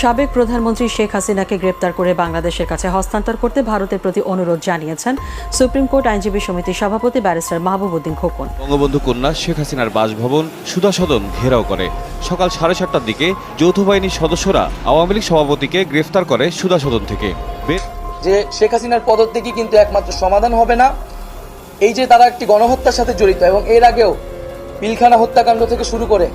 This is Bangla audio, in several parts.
সাবেক প্রধানমন্ত্রী শেখ হাসিনাকে গ্রেপ্তার করে বাংলাদেশের কাছে হস্তান্তর করতে ভারতের প্রতি অনুরোধ জানিয়েছেন সুপ্রিম কোর্ট আইনজীবী সমিতির সভাপতি ব্যারিস্টার মাহবুবুদ্দিন খোকন। বঙ্গবন্ধু কন্যা শেখ হাসিনার বাসভবন সুধা সদন ঘেরাও করে। সকাল সাড়ে সাতটার দিকে যৌথ বাহিনীর সদস্যরা আওয়ামী লীগ সভাপতিকে গ্রেফতার করে সুধা সদন থেকে যে শেখ হাসিনার পদত্যাগই কিন্তু একমাত্র সমাধান হবে না। এই যে তারা একটি গণহত্যার সাথে জড়িত এবং এর আগেও পিলখানা হত্যাকাণ্ড থেকে শুরু করে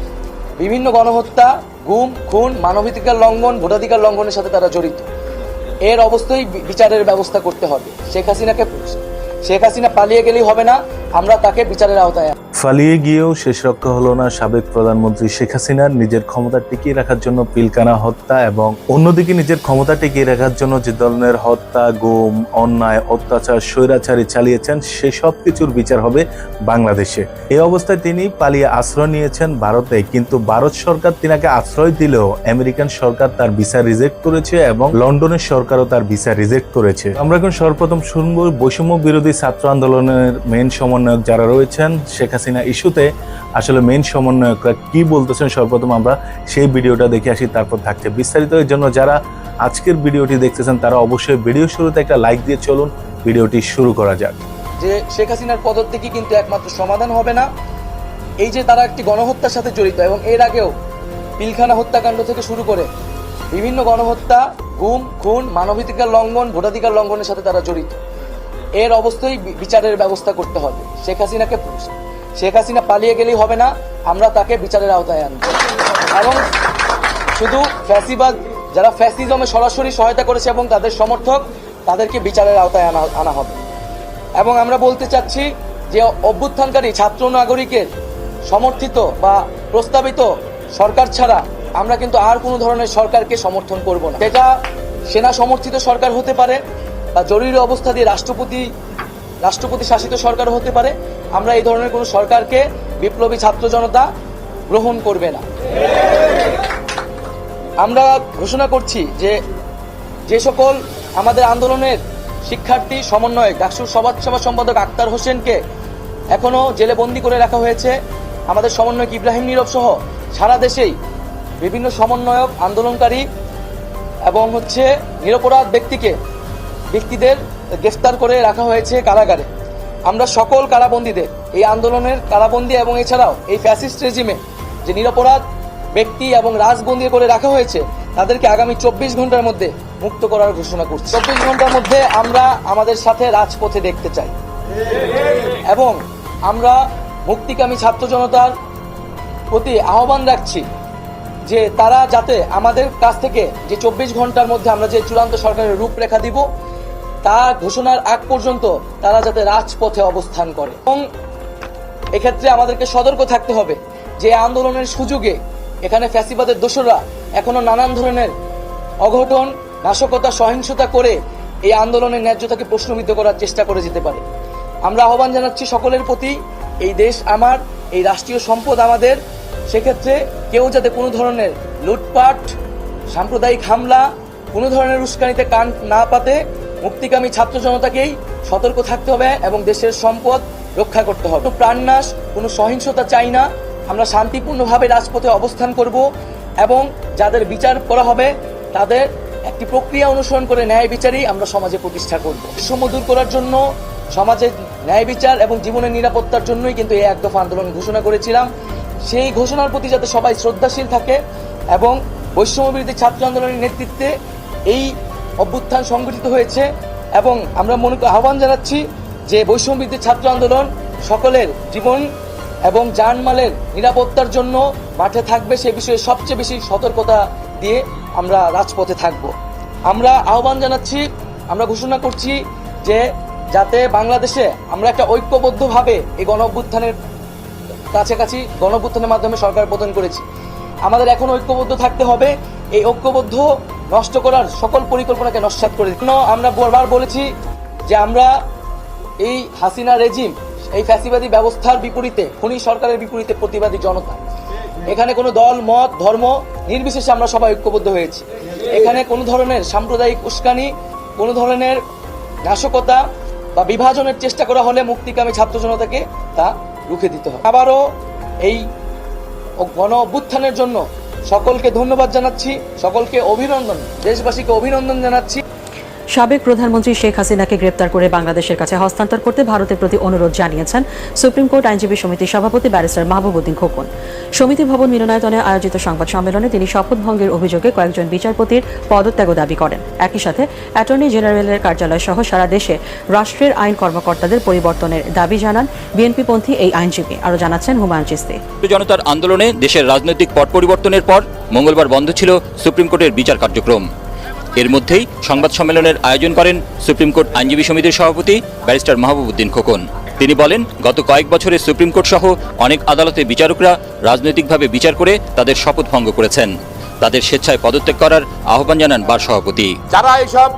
বিভিন্ন গণহত্যা, গুম, খুন, মানবাধিকার লঙ্ঘন, ভোটাধিকার লঙ্ঘনের সাথে তারা জড়িত। এর অবস্থায় বিচারের ব্যবস্থা করতে হবে। শেখ হাসিনাকে শেখ হাসিনা পালিয়ে গেলেই হবে না, আমরা তাকে বিচারের আওতায় পালিয়ে গিয়েও শেষ রক্ষা হলো না সাবেক প্রধানমন্ত্রী শেখ হাসিনার নিজের ক্ষমতা টিকিয়ে রাখার জন্য পিলকানা হত্যা এবং অন্যদিকে নিজের ক্ষমতা টিকিয়ে রাখার জন্য যে ধরনের হত্যা, গুম, অন্যায়, অত্যাচার, স্বৈরাচারী চালিয়েছেন, সে সব কিছুর বিচার হবে বাংলাদেশে। এই অবস্থায় তিনি পালিয়ে আশ্রয় নিয়েছেন ভারতে। কিন্তু ভারত সরকার তিনাকে আশ্রয় দিলেও আমেরিকান সরকার তার ভিসা রিজেক্ট করেছে এবং লন্ডনের সরকারও তার ভিসা রিজেক্ট করেছে। আমরা এখন সর্বপ্রথম শুনব বৈষম্য বিরোধী ছাত্র আন্দোলনের মেন সমন্বয়ক যারা রয়েছেন, শেখ ইস্যুতে আসলে মেন সমন্বয়করা কি বলতেছেন সর্বপ্রথম আমরা সেই ভিডিওটা দেখে আসি, তারপর থাকছে বিস্তারিত। এর জন্য যারা আজকের ভিডিওটি দেখতেছেন, তারা অবশ্যই ভিডিও শুরুতে একটা লাইক দিয়ে চলুন, ভিডিওটি শুরু করা যাক। যে শেখ হাসিনার পদত্যাগই কিন্তু একমাত্র সমাধান হবে না। এই যে তারা একটি গণহত্যার সাথে জড়িত এবং এর আগেও পিলখানা হত্যাকাণ্ড থেকে শুরু করে বিভিন্ন গণহত্যা, গুম, খুন, মানবাধিকার লঙ্ঘন, ভোটাধিকার লঙ্ঘনের সাথে তারা জড়িত। এর অবস্থায় বিচারের ব্যবস্থা করতে হবে। শেখ হাসিনাকে শেখ হাসিনা পালিয়ে গেলেই হবে না, আমরা তাকে বিচারের আওতায় আনব। এবং শুধু ফ্যাসিবাদ, যারা ফ্যাসিজমে সরাসরি সহায়তা করেছে এবং তাদের সমর্থক, তাদেরকে বিচারের আওতায় আনা আনা হবে। এবং আমরা বলতে চাচ্ছি যে অভ্যুত্থানকারী ছাত্র নাগরিকের সমর্থিত বা প্রস্তাবিত সরকার ছাড়া আমরা কিন্তু আর কোনো ধরনের সরকারকে সমর্থন করব না। সেটা সেনা সমর্থিত সরকার হতে পারে বা জরুরি অবস্থা দিয়ে রাষ্ট্রপতি রাষ্ট্রপতি শাসিত সরকার হতে পারে আমরা এই ধরনের কোনো সরকারকে বিপ্লবী ছাত্র জনতা গ্রহণ করবে না। আমরা ঘোষণা করছি যে যে সকল আমাদের আন্দোলনের শিক্ষার্থী, সমন্বয়ক ডাকসুর সেবা সম্পাদক আক্তার হোসেনকে এখনও জেলে বন্দি করে রাখা হয়েছে। আমাদের সমন্বয়ক ইব্রাহিম নীরব সহ সারা দেশেই বিভিন্ন সমন্বয়ক, আন্দোলনকারী এবং হচ্ছে নিরপরাধ ব্যক্তিকে, ব্যক্তিদের গ্রেফতার করে রাখা হয়েছে কারাগারে। আমরা সকল কারাবন্দীদের এই আন্দোলনের কারাবন্দী এবং এছাড়াও এই ফ্যাসিস্ট রেজিমে যে নিরপরাধ ব্যক্তি এবং রাজবন্দি করে রাখা হয়েছে, তাদেরকে আগামী চব্বিশ ঘণ্টার মধ্যে মুক্ত করার ঘোষণা করছি। চব্বিশ ঘণ্টার মধ্যে আমরা আমাদের সাথে রাজপথে দেখতে চাই। এবং আমরা মুক্তিকামী ছাত্র জনতার প্রতি আহ্বান রাখছি যে তারা যাতে আমাদের কাছ থেকে যে চব্বিশ ঘণ্টার মধ্যে আমরা যে চূড়ান্ত সরকারের রূপরেখা দিব তা ঘোষণার আগ পর্যন্ত তারা যাতে রাজপথে অবস্থান করে। এবং এক্ষেত্রে আমাদেরকে সতর্ক থাকতে হবে যে আন্দোলনের সুযোগে এখানে ফ্যাসিবাদের দোসররা এখনও নানান ধরনের অঘটন, নাশকতা, সহিংসতা করে এই আন্দোলনের ন্যায্যতাকে প্রশ্নবিদ্ধ করার চেষ্টা করে যেতে পারে। আমরা আহ্বান জানাচ্ছি সকলের প্রতি, এই দেশ আমার, এই রাষ্ট্রীয় সম্পদ আমাদের। সেক্ষেত্রে কেউ যাতে কোনো ধরনের লুটপাট, সাম্প্রদায়িক হামলা, কোনো ধরনের উস্কানিতে কান না পাতে মুক্তিকামী ছাত্র জনতাকেই সতর্ক থাকতে হবে এবং দেশের সম্পদ রক্ষা করতে হবে। প্রাণনাশ, কোনো সহিংসতা চাই না। আমরা শান্তিপূর্ণভাবে রাজপথে অবস্থান করব এবং যাদের বিচার করা হবে, তাদের একটি প্রক্রিয়া অনুসরণ করে ন্যায় বিচারই আমরা সমাজে প্রতিষ্ঠা করব। বৈষম্য দূর করার জন্য সমাজের ন্যায় বিচার এবং জীবনের নিরাপত্তার জন্যই কিন্তু এই এক দফা আন্দোলন ঘোষণা করেছিলাম। সেই ঘোষণার প্রতি যাতে সবাই শ্রদ্ধাশীল থাকে এবং বৈষম্য বিরোধী ছাত্র আন্দোলনের নেতৃত্বে এই অভ্যুত্থান সংগঠিত হয়েছে এবং আমরা মনে আহ্বান জানাচ্ছি যে বৈষম্য বিরোধী ছাত্র আন্দোলন সকলের জীবন এবং জানমালের নিরাপত্তার জন্য মাঠে থাকবে, সে বিষয়ে সবচেয়ে বেশি সতর্কতা দিয়ে আমরা রাজপথে থাকব। আমরা আহ্বান জানাচ্ছি, আমরা ঘোষণা করছি যে যাতে বাংলাদেশে আমরা একটা ঐক্যবদ্ধভাবে এই গণ অভ্যুত্থানের কাছাকাছি গণভুত্থানের মাধ্যমে সরকার পতন করেছি। আমাদের এখন ঐক্যবদ্ধ থাকতে হবে। এই ঐক্যবদ্ধ নষ্ট করার সকল পরিকল্পনাকে নস্বাত করে আমরা বারবার বলেছি যে আমরা এই হাসিনা রেজিম, এই ফ্যাসিবাদী ব্যবস্থার বিপরীতে, খনি সরকারের বিপরীতে প্রতিবাদী জনতা। এখানে কোনো দল, মত, ধর্ম নির্বিশেষে আমরা সবাই ঐক্যবদ্ধ হয়েছি। এখানে কোনো ধরনের সাম্প্রদায়িক উস্কানি, কোনো ধরনের নাশকতা বা বিভাজনের চেষ্টা করা হলে মুক্তিকামী ছাত্র জনতাকে তা রুখে দিতে হবে। আবারও এই গণ অভ্যুত্থানের জন্য সকলকে ধন্যবাদ জানাচ্ছি সকলকে অভিনন্দন দেশবাসীকে অভিনন্দন জানাচ্ছি। সাবেক প্রধানমন্ত্রী শেখ হাসিনাকে গ্রেপ্তার করে বাংলাদেশের কাছে হস্তান্তর করতে ভারতের প্রতি অনুরোধ জানিয়েছেন সুপ্রিম কোর্ট আইনজীবী সমিতির সভাপতি ব্যারিস্টার মাহবুবুদ্দিন খোকন। সমিতি ভবন মিলনায়তনে আয়োজিত সংবাদ সম্মেলনে তিনি শপথ ভঙ্গের অভিযোগে কয়েকজন বিচারপতির পদত্যাগ দাবি করেন। একই সাথে অ্যাটর্নি জেনারেলের কার্যালয় সহ সারা দেশে রাষ্ট্রের আইন কর্মকর্তাদের পরিবর্তনের দাবি জানান বিএনপিপন্থী এই আইনজীবী। আরও জানাচ্ছেন হুমায়ুন চিস্তি। জনতার আন্দোলনে দেশের রাজনৈতিক পট পরিবর্তনের পর মঙ্গলবার বন্ধ ছিল সুপ্রিম কোর্টের বিচার কার্যক্রম। এর মধ্যেই সংবাদ সম্মেলনের আয়োজন করেন সুপ্রিম কোর্ট আইনজীবী সমিতির সভাপতি ব্যারিস্টার মাহবুবুদ্দিন খোকন। তিনি বলেন, গত কয়েক বছরে সুপ্রিম কোর্ট সহ অনেক আদালতে বিচারকরা রাজনৈতিকভাবে বিচার করে তাদের শপথ ভঙ্গ করেছেন। তাদের স্বেচ্ছায় পদত্যাগ করার আহ্বান জানান বার সভাপতি। যারা এইসব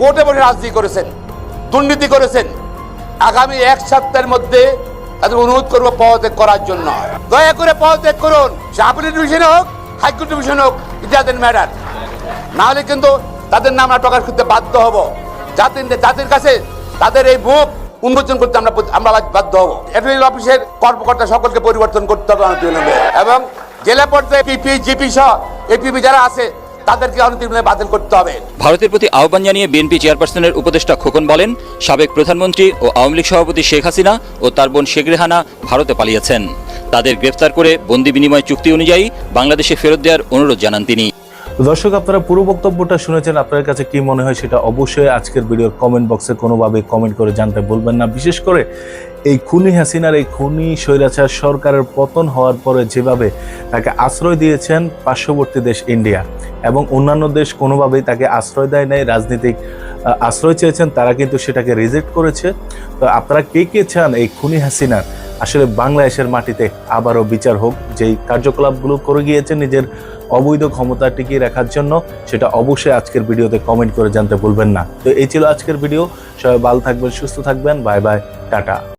কোর্টে বসে রাজনীতি করেছেন, দুর্নীতি করেছেন, আগামী এক সপ্তাহের মধ্যে তাদের অনুরোধ করব পদত্যাগ করার জন্য। দয়া করে পদত্যাগ করুন, সে আপিল ডিভিশনে হোক, হাইকোর্ট ডিভিশনে হোক ইত্যাদি ম্যাটার। নাহলে কিন্তু তাদের নাম আমরা প্রকাশ করতে বাধ্য হব। জাতির জাতির কাছে তাদের এই মুখ উন্মোচন করতে আমরা আমরা বাধ্য হব। অ্যাটর্নি অফিসের কর্মকর্তা সকলকে পরিবর্তন করতে হবে অনতিবিলম্বে এবং জেলা পর্যায়ে পিপি জিপি সহ এপিপি যারা আছে, তাদেরকে অনতিবিলম্বে বাতিল করতে হবে। ভারতের প্রতি আহ্বান জানিয়ে বিএনপি চেয়ারপারসনের উপদেষ্টা খোকন বলেন, সাবেক প্রধানমন্ত্রী ও আওয়ামী লীগ সভাপতি শেখ হাসিনা ও তার বোন শেখ রেহানা ভারতে পালিয়েছেন। তাদের গ্রেফতার করে বন্দি বিনিময় চুক্তি অনুযায়ী বাংলাদেশে ফেরত দেওয়ার অনুরোধ জানান তিনি। দর্শক, আপনারা পুরো বক্তব্যটা শুনেছেন। আপনার কাছে কি মনে হয় সেটা অবশ্যই আজকের ভিডিওর কমেন্ট বক্সে কোনোভাবে কমেন্ট করে জানতে বলবেন না। বিশেষ করে এই খুনি হাসিনার, এই খুনি স্বৈরাচার সরকারের পতন হওয়ার পরে যেভাবে তাকে আশ্রয় দিয়েছেন পার্শ্ববর্তী দেশ ইন্ডিয়া এবং অন্যান্য দেশ কোনোভাবেই তাকে আশ্রয় দেয় নাই, রাজনীতিক আশ্রয় চেয়েছেন, তারা কিন্তু সেটাকে রিজেক্ট করেছে। তো আপনারা কে কে চান এই খুনি হাসিনার আসলে বাংলাদেশের মাটিতে আবারও বিচার হোক, যেই কার্যকলাপগুলো করে গিয়েছে নিজের অবৈধ ক্ষমতা টিকিয়ে রাখার জন্য, সেটা অবশ্যই আজকের ভিডিওতে কমেন্ট করে জানতে ভুলবেন না। তো এই ছিল আজকের ভিডিও। সবাই ভালো থাকবেন, সুস্থ থাকবেন। Bye bye, tata.